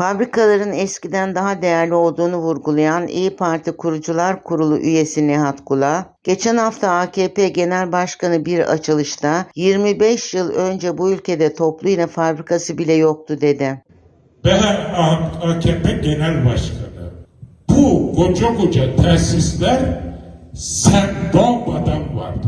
Fabrikaların eskiden daha değerli olduğunu vurgulayan İyi Parti Kurucular Kurulu üyesi Nihat Kula, geçen hafta AKP Genel Başkanı bir açılışta 25 yıl önce bu ülkede toplu iğne fabrikası bile yoktu dedi. Beher AKP Genel Başkanı. Bu koca koca tesisler sen doğmadan vardı.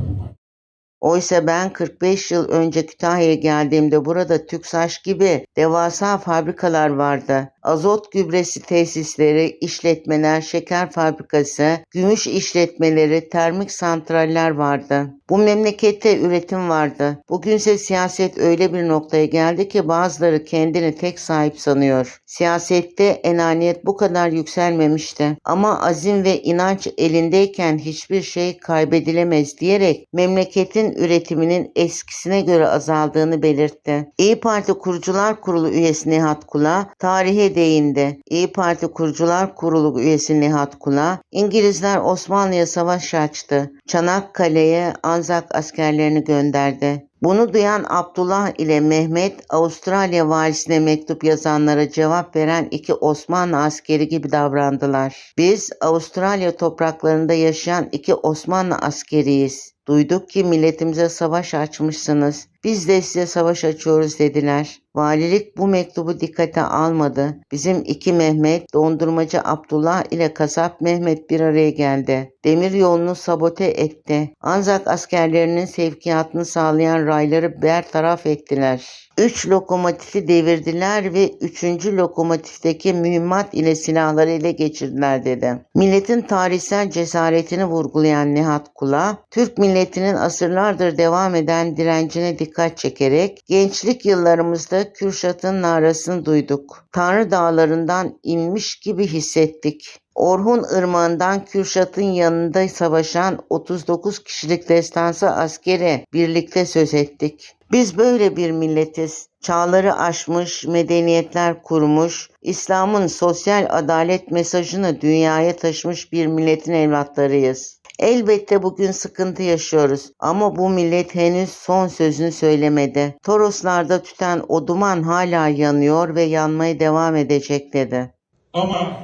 Oysa ben 45 yıl önce Kütahya'ya geldiğimde burada TÜKSAŞ gibi devasa fabrikalar vardı. Azot gübresi tesisleri, işletmeler, şeker fabrikası, gümüş işletmeleri, termik santraller vardı. Bu memlekette üretim vardı. Bugünse siyaset öyle bir noktaya geldi ki bazıları kendini tek sahip sanıyor. Siyasette enaniyet bu kadar yükselmemişti. Ama azim ve inanç elindeyken hiçbir şey kaybedilemez diyerek memleketin üretiminin eskisine göre azaldığını belirtti. İyi Parti Kurucular Kurulu üyesi Nihat Kula tarihe değindi. İyi Parti Kurucular Kurulu üyesi Nihat Kula, İngilizler Osmanlı'ya savaş açtı. Çanakkale'ye Anzak askerlerini gönderdi. Bunu duyan Abdullah ile Mehmet Avustralya valisine mektup yazanlara cevap veren iki Osmanlı askeri gibi davrandılar. Biz Avustralya topraklarında yaşayan iki Osmanlı askeriyiz. Duyduk ki milletimize savaş açmışsınız. Biz de size savaş açıyoruz dediler. Valilik bu mektubu dikkate almadı. Bizim iki Mehmet, dondurmacı Abdullah ile kasap Mehmet bir araya geldi. Demir yolunu sabote etti. Anzak askerlerinin sevkiyatını sağlayan rayları bertaraf ettiler. Üç lokomotifi devirdiler ve üçüncü lokomotifteki mühimmat ile silahları ele geçirdiler dedi. Milletin tarihsel cesaretini vurgulayan Nihat Kula, Türk milletinin asırlardır devam eden direncine dikkat çekerek gençlik yıllarımızda Kürşat'ın narasını duyduk. Tanrı dağlarından inmiş gibi hissettik. Orhun Irmağı'ndan Kürşat'ın yanında savaşan 39 kişilik destansı askeri birlikte söz ettik. Biz böyle bir milletiz. Çağları aşmış, medeniyetler kurmuş, İslam'ın sosyal adalet mesajını dünyaya taşımış bir milletin evlatlarıyız. Elbette bugün sıkıntı yaşıyoruz ama bu millet henüz son sözünü söylemedi. Toroslarda tüten o duman hala yanıyor ve yanmaya devam edecek dedi. Ama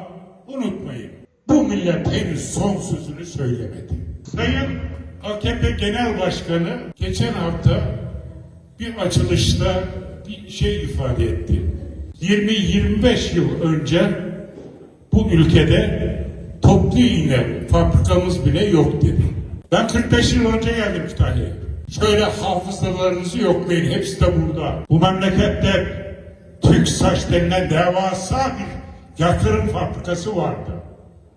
unutmayın bu millet henüz son sözünü söylemedi. Sayın AKP Genel Başkanı geçen hafta bir açılışta bir şey ifade etti. 20-25 yıl önce bu ülkede toplu iğne fabrikamız bile yok dedi. Ben 45 yıl önce geldim Kütahya'ya. Şöyle hafızalarınızı yoklayın. Hepsi de burada. Bu memlekette TÜKSAŞ denilen devasa bir yatırım fabrikası vardı.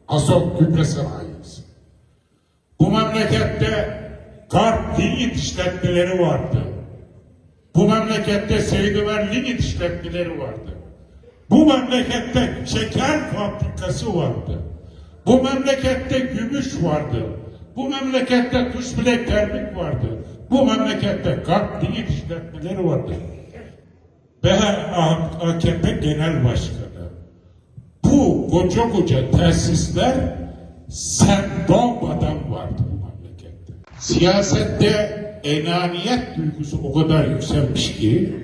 Azot gübre sanayisi. Bu memlekette Garp Linyit işletmeleri vardı. Bu memlekette Seyit Ömer Linyit işletmeleri vardı. Bu memlekette şeker fabrikası vardı. Bu memlekette gümüş vardı. Bu memlekette kuş bilek vardı. Bu memlekette Garp Linyit işletmeleri vardı. Beher AKP Genel Başkanı. Bu koca koca tesisler sen doğmadan vardı bu memlekette. Siyasette enaniyet duygusu o kadar yükselmiş ki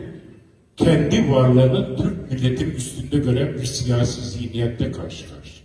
kendi varlığını Türk milletin üstünde gören bir siyasi zihniyette karşı karşıya.